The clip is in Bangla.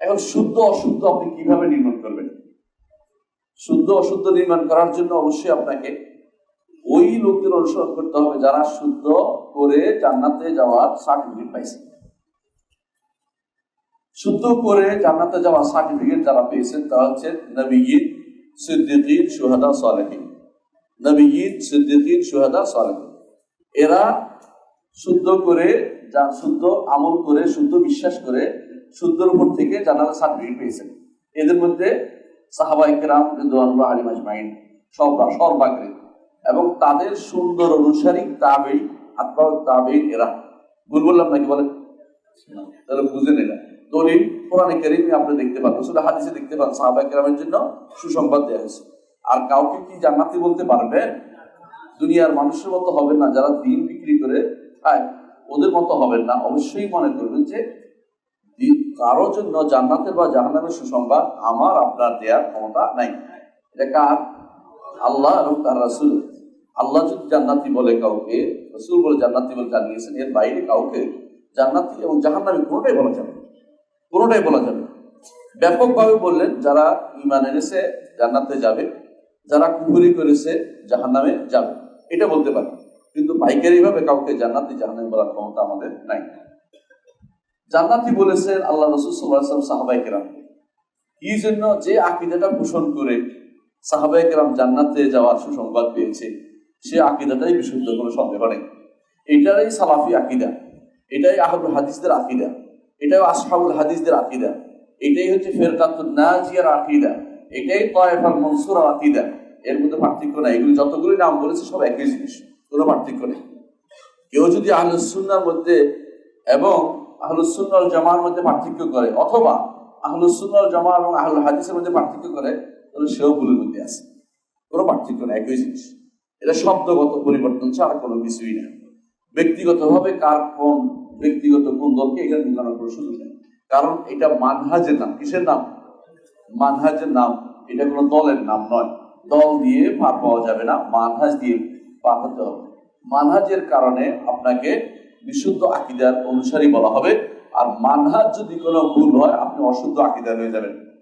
এখন শুদ্ধ অশুদ্ধ আপনি কীভাবে নির্মাণ করবেন? শুদ্ধ অশুদ্ধ নির্মাণ করার জন্য অবশ্যই আপনাকে ওই লোকদের অনুসরণ করতে হবে যারা শুদ্ধ করে জান্নাতে যাওয়ার সার্টিফিকেট পাইছে। শুদ্ধ করে জান্নাতে যাওয়ার সার্টিফিকেট যারা পেয়েছেন, তারা হচ্ছে নবীন সিদ্দিকিন সুহাদা সালেহিন। নবীন সিদ্দিকিন সুহাদা সালেহিন। এরা শুদ্ধ করে, যা শুদ্ধ আমল করে, শুদ্ধ বিশ্বাস করে শুদ্ধর উপর থেকে জানালা সার্টিফিকেট পেয়েছেন। এদের মধ্যে সাহাবা ইকরাম রিদওয়ানুল্লাহ আলী মাজমাইন সর্বা সর্বাগ্রে এবং তাদের সুন্দর অনুসারী তাবেই আত্মা তাবেই এরা। ভুল বললাম নাকি বলেন? তাহলে বুঝে নিলাম। দলিল কোরআনে কারিমে আপনি দেখতে পান রসুল হাদিসে দেখতে পান সাহাবা ইকরামের জন্য সুসংবাদ দেওয়া হয়েছে। আর কাউকে কি জান্নাতি বলতে পারবে? দুনিয়ার মানুষের মতো হবে না, যারা দিন বিক্রি করে খায়। ওদের মতো হবেন না। অবশ্যই মনে করবেন যে কারোর জন্য জান্নাতের বা জাহান্নামের সুসংবাদ আমার, আপনার দেওয়ার ক্ষমতা নাই। এটা কার? আল্লাহ এবং তার রাসুল। আল্লাহ যদি জান্নাতি বলে কাউকে, রসুল বলে জান্নাতি বলে জানিয়েছেন, এর বাইরে কাউকে জান্নাতি এবং জাহান্নামি কোনোটাই বলা যাবে। কোনোটাই বলা যাবে ব্যাপকভাবে বললেন, যারা ইমান এনেছে জান্নাতে যাবে, যারা কুহুরি করেছে জাহান্নামে যাবে। এটা বলতে পারে। কিন্তু পাইকারি ভাবে কাউকে জান্নাতি জাহান্নামে বলার ক্ষমতা আমাদের নাই। জান্নাতি বলেছেন আল্লাহ রসুল সাল্লাহ সাহাবাই কেরাম। কি জন্য? যে আকিদাটা পোষণ করে সাহাবাই কেরাম জান্নাতে যাওয়ার সুসংবাদ পেয়েছে, সে আকিদাটাই বিশুদ্ধ, কোনো সন্দেহ নেই। এটাই সালাফি আকিদা, এটাই আহবুল হাদিসদের আকিদা, এটাই আসহাবুল হাদিসদের আকিদা, এটাই হচ্ছে ফেরকাতুল নাজিয়ার আকিদা, এটাই তয়েফাল মনসুর আকিদা। এর মধ্যে পার্থক্য নাই। এগুলি যতগুলি নাম বলেছে, সব একই জিনিস, কোনো পার্থক্য নেই। কেউ যদি আহলুসুন্নার মধ্যে এবং আহলুসুন্নাল জামার মধ্যে পার্থক্য করে, অথবা আহলুসুন্নাল জামা এবং আহলুল হাদিসের মধ্যে পার্থক্য করে, তাহলে সেও ভুলের মধ্যে আছে। কোনো পার্থক্য নেই, একই জিনিস। এটা শব্দগত পরিবর্তন ছাড়া কোনো কিছুই না ব্যক্তিগতভাবে কার কোন ব্যক্তিগত কোন দলকে এখানে ঢুকানোর কোনো সুযোগ নেই। কারণ এটা মানহাজের নাম। কিসের নাম? মানহাজের নাম। এটা কোনো দলের নাম নয়। দল দিয়ে পার পাওয়া যাবে না, মানহাজ দিয়ে পার হতে হবে। মানহাজের কারণে আপনাকে বিশুদ্ধ আকিদার অনুসারী বলা হবে। আর মানহাজ যদি কোনো ভুল হয়, আপনি অশুদ্ধ আকিদার হয়ে যাবেন।